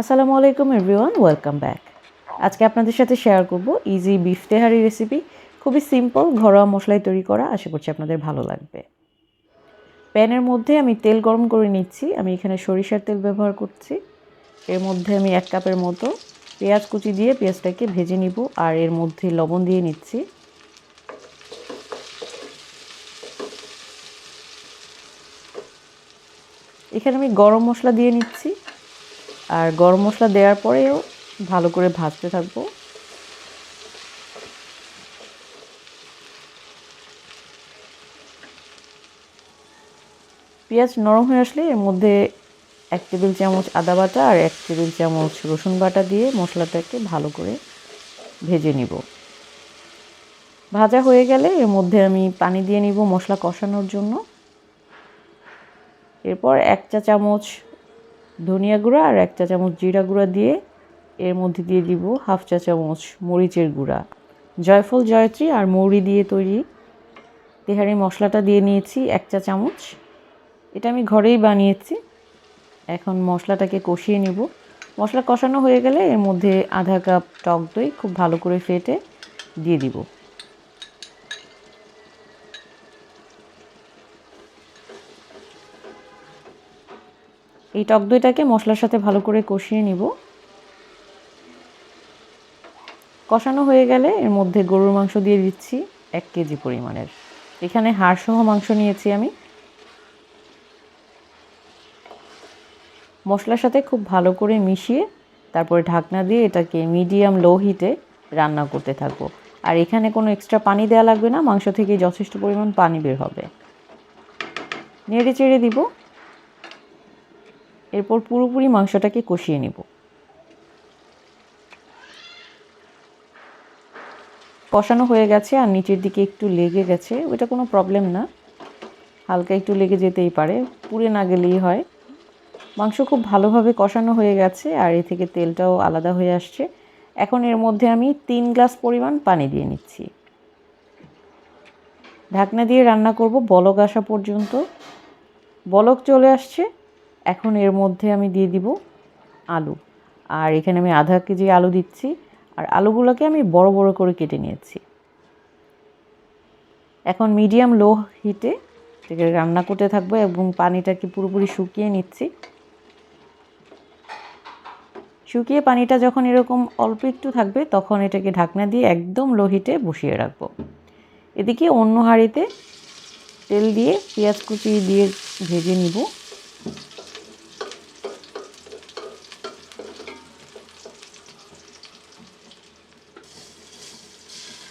আসসালামু আলাইকুম everyone welcome back আজকে আপনাদের সাথে শেয়ার করব ইজি বিফ তেহারি রেসিপি খুবই সিম্পল ঘরোয়া মশলায় তৈরি করা। আশা করছি আপনাদের ভালো লাগবে। প্যানের মধ্যে আমি তেল গরম করে নিচ্ছি। আমি এখানে সরিষার তেল ব্যবহার করছি। এর মধ্যে আমি এক কাপের মতো পেঁয়াজ কুচি দিয়ে পেঁয়াজটাকে ভেজে নিব আর এর মধ্যে লবণ দিয়ে নিচ্ছি। এখানে আমি গরম মশলা দিয়ে নিচ্ছি। আর গরম মশলা দেওয়ার পরেও ভালো করে ভাজতে থাকব। পেঁয়াজ নরম হয়ে আসলে এর মধ্যে এক টেবিল চামচ আদা বাটা আর এক টেবিল চামচ রসুন বাটা দিয়ে মশলাটাকে ভালো করে ভেজে নিব। ভাজা হয়ে গেলে এর মধ্যে আমি পানি দিয়ে নিব মশলা কষানোর জন্য। এরপর এক চা চামচ ধনিয়া গুঁড়া আর এক চা চামচ জিরা গুঁড়া দিয়ে এর মধ্যে দিয়ে দিব হাফ চা চামচ মরিচের গুঁড়া। জয়ফল, জয়ত্রী আর মৌরি দিয়ে তৈরি তেহারি মশলাটা দিয়ে নিয়েছি এক চা চামচ। এটা আমি ঘরেই বানিয়েছি। এখন মশলাটাকে কষিয়ে নিব। মশলা কষানো হয়ে গেলে এর মধ্যে আধা কাপ টক দই খুব ভালো করে ফেটে দিয়ে দিব। এই টক দইটাকে মশলার সাথে ভালো করে কষিয়ে নিব। কষানো হয়ে গেলে এর মধ্যে গরুর মাংস দিয়ে দিচ্ছি এক কেজি পরিমাণের। এখানে হাড়সহ মাংস নিয়েছি আমি। মশলার সাথে খুব ভালো করে মিশিয়ে তারপরে ঢাকনা দিয়ে এটাকে মিডিয়াম লো হিটে রান্না করতে থাকব। আর এখানে কোনো এক্সট্রা পানি দেওয়া লাগবে না, মাংস থেকে যথেষ্ট পরিমাণ পানি বের হবে। নেড়ে চেড়ে দিব। এরপর পুরোপুরি মাংসটাকে কষিয়ে নেব। কষানো হয়ে গেছে আর নিচের দিকে একটু লেগে গেছে, ওইটা কোনো প্রবলেম না। হালকা একটু লেগে যেতেই পারে, পুড়ে না গেলেই হয়। মাংস খুব ভালোভাবে কষানো হয়ে গেছে আর এ থেকে তেলটাও আলাদা হয়ে আসছে। এখন এর মধ্যে আমি তিন গ্লাস পরিমাণ পানি দিয়ে নিচ্ছি। ঢাকনা দিয়ে রান্না করব বলক আসা পর্যন্ত। বলক চলে আসছে এখন এর মধ্যে আমি দিয়ে দিব আলু। আর এখানে আমি আধা কেজি আলু দিচ্ছি, আর আলুগুলোকে আমি বড় বড় করে কেটে নিয়েছি। এখন মিডিয়াম লো হিটে থেকে রান্না করতে থাকব এবং পানিটাকে পুরোপুরি শুকিয়ে নিচ্ছি। শুকিয়ে পানিটা যখন এরকম অল্প একটু থাকবে, তখন এটাকে ঢাকনা দিয়ে একদম লো হিটে বসিয়ে রাখব। এদিকে অন্য হাঁড়িতে তেল দিয়ে পেঁয়াজ কুচি দিয়ে ভেজে নিব।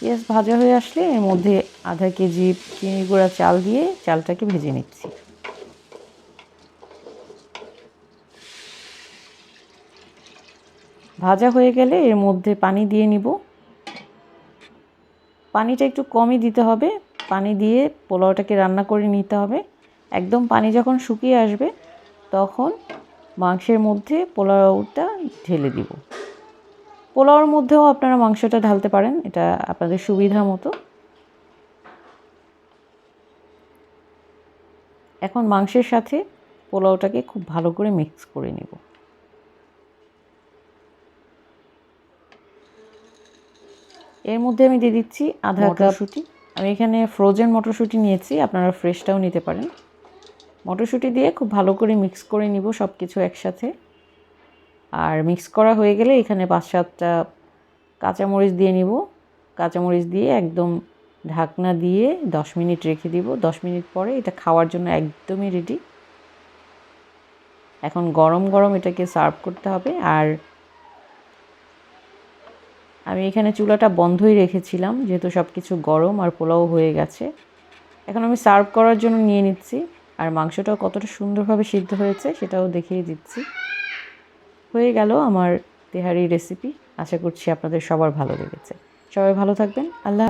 পেঁয়াজ ভাজা হয়ে আসলে এর মধ্যে আধা কেজি চিনি গুঁড়া চাল দিয়ে চালটাকে ভেজে নিচ্ছি। ভাজা হয়ে গেলে এর মধ্যে পানি দিয়ে নিব। পানিটা একটু কমই দিতে হবে। পানি দিয়ে পোলাওটাকে রান্না করে নিতে হবে। একদম পানি যখন শুকিয়ে আসবে, তখন মাংসের মধ্যে পোলাওটা ঢেলে দিব। পোলাওর মধ্যেও আপনারা মাংসটা ঢালতে পারেন এটা আপনাদের সুবিধা মতো। এখন মাংসের সাথে পোলাওটাকে খুব ভালো করে মিক্স করে নেব। এর মধ্যে আমি দিয়ে দিচ্ছি আধা মটরশুঁটি। আমি এখানে ফ্রোজেন মটরশুঁটি নিয়েছি আপনারা ফ্রেশটাও নিতে পারেন। মটরশুঁটি দিয়ে খুব ভালো করে মিক্স করে নিব সব কিছু একসাথে। আর মিক্স করা হয়ে গেলে এখানে পাঁচ সাতটা কাঁচামরিচ দিয়ে নিব। কাঁচামরিচ দিয়ে একদম ঢাকনা দিয়ে দশ মিনিট রেখে দিব। দশ মিনিট পরে এটা খাওয়ার জন্য একদমই রেডি এখন গরম গরম এটাকে সার্ভ করতে হবে। আর আমি এখানে চুলাটা বন্ধই রেখেছিলাম, যেহেতু সব কিছু গরম আর পোলাও হয়ে গেছে। এখন আমি সার্ভ করার জন্য নিয়ে নিচ্ছি। আর মাংসটাও কতটা সুন্দরভাবে সিদ্ধ হয়েছে সেটাও দেখিয়ে দিচ্ছি। হয়ে গেল আমার তেহারি রেসিপি আশা করছি আপনাদের সবার ভালো লেগেছে। সবাই ভালো থাকবেন। আল্লাহ